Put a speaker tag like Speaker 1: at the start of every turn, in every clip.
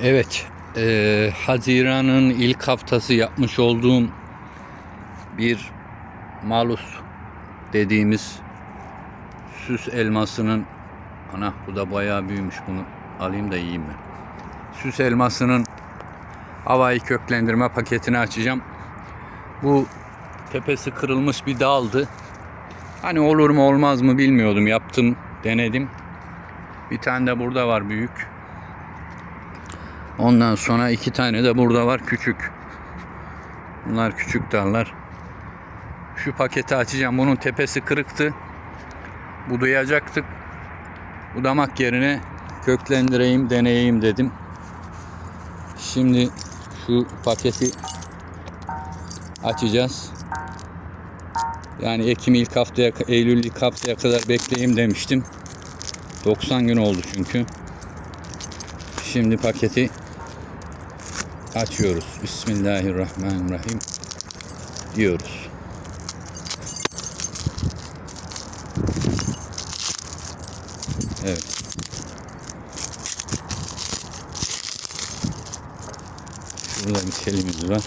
Speaker 1: Evet, eee, Haziran'ın ilk haftası yapmış olduğum bir malus dediğimiz süs elmasının ana bu da bayağı büyümüş bunu alayım da yiyeyim ben. Süs elmasının havayı köklendirme paketini açacağım. Bu tepesi kırılmış bir daldı. Hani olur mu olmaz mı bilmiyordum. Yaptım, denedim. Bir tane de burada var büyük. Ondan sonra iki tane de burada var küçük. Bunlar küçük dallar. Şu paketi açacağım. Bunun tepesi kırıktı. Budayacaktık. Budamak yerine köklendireyim, deneyeyim dedim. Şimdi şu paketi açacağız. Yani Ekim ilk haftaya, Eylül ilk haftaya kadar bekleyeyim demiştim. 90 gün oldu çünkü. Şimdi paketi açıyoruz. Bismillahirrahmanirrahim diyoruz. Evet. Şurada bir telimiz var.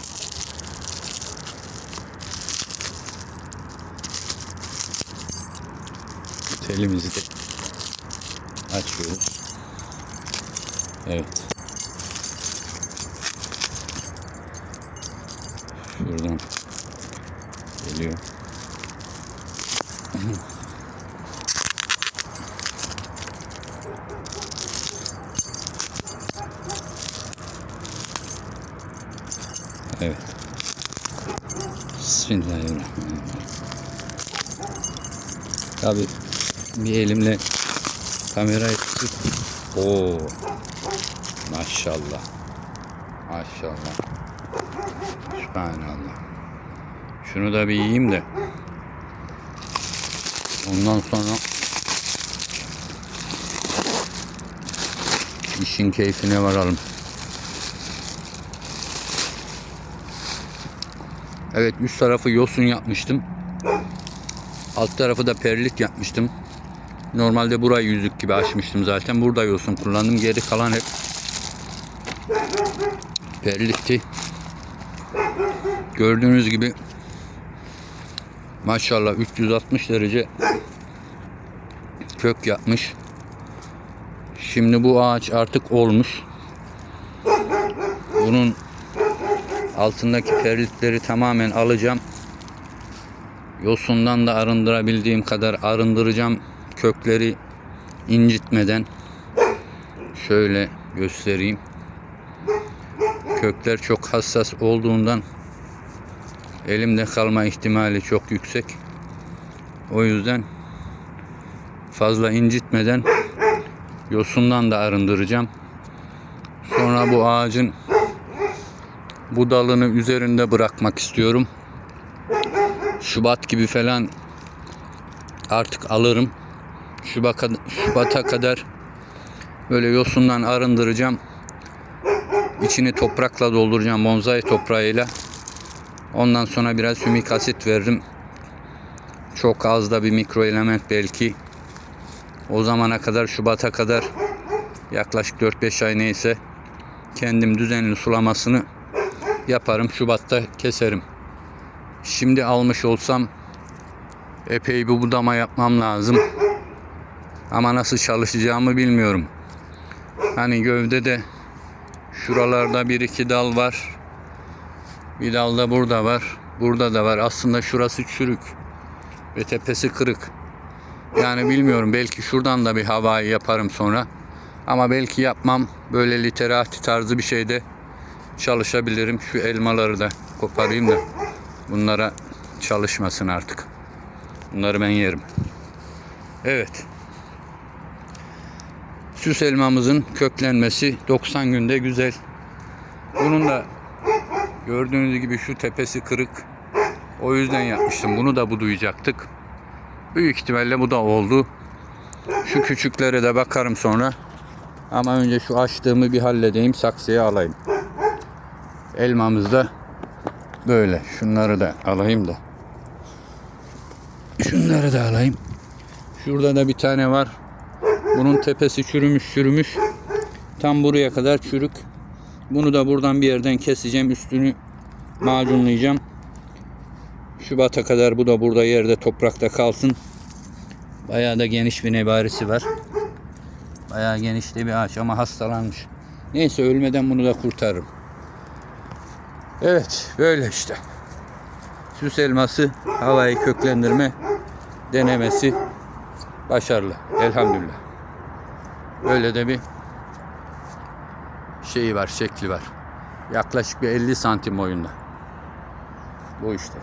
Speaker 1: Telimizi de açıyoruz. Evet. Şuradan geliyor. Evet. Bismillahirrahmanirrahim. Tabi bir elimle kamerayı tutup Oo. Maşallah. Maşallah. Sübhanallah. Şunu da bir yiyeyim de. Ondan sonra işin keyfine varalım. Evet üst tarafı yosun yapmıştım. Alt tarafı da perlit yapmıştım. Normalde burayı yüzük gibi açmıştım zaten. Burada yosun kullandım. Geri kalan hep perlitti. Gördüğünüz gibi maşallah 360 derece kök yapmış. Şimdi bu ağaç artık olmuş. Bunun altındaki perlitleri tamamen alacağım. Yosundan da arındırabildiğim kadar arındıracağım. Kökleri incitmeden şöyle göstereyim. Kökler çok hassas olduğundan elimde kalma ihtimali çok yüksek. O yüzden fazla incitmeden yosundan da arındıracağım. Sonra bu ağacın bu dalını üzerinde bırakmak istiyorum. Şubat gibi falan artık alırım. Şubat'a, Şubat'a kadar böyle yosundan arındıracağım. İçini toprakla dolduracağım bonsai toprağıyla. Ondan sonra biraz hümik asit veririm. Çok az da bir mikro element belki. O zamana kadar Şubat'a kadar yaklaşık 4-5 ay neyse kendim düzenli sulamasını yaparım. Şubat'ta keserim. Şimdi almış olsam epey bir budama yapmam lazım. Ama nasıl çalışacağımı bilmiyorum. Hani gövdede şuralarda bir iki dal var. Bir dal da burada var. Burada da var. Aslında şurası çürük ve tepesi kırık. Yani bilmiyorum belki şuradan da bir havayı yaparım sonra. Ama belki yapmam. Böyle literati tarzı bir şeyde çalışabilirim. Şu elmaları da koparayım da bunlara çalışmasın artık. Bunları ben yerim. Evet. Süs elmamızın köklenmesi 90 günde güzel. Bunun da gördüğünüz gibi şu tepesi kırık. O yüzden yapmıştım. Bunu da budayacaktık. Büyük ihtimalle bu da oldu. Şu küçüklere de bakarım sonra. Ama önce şu açtığımı bir halledeyim. Saksıya alayım. Elmamız da böyle. Şunları da alayım da. Şunları da alayım. Şurada da bir tane var. Bunun tepesi çürümüş çürümüş. Tam buraya kadar çürük. Bunu da buradan bir yerden keseceğim. Üstünü macunlayacağım. Şubat'a kadar bu da burada yerde toprakta kalsın. Bayağı da geniş bir nebarisi var. Bayağı geniş de bir ağaç ama hastalanmış. Neyse ölmeden bunu da kurtarırım. Evet böyle işte. Süs elması havayı köklendirme denemesi başarılı. Elhamdülillah. Böyle de bir şeyi var, şekli var. Yaklaşık bir 50 santim boyunda. Bu işte.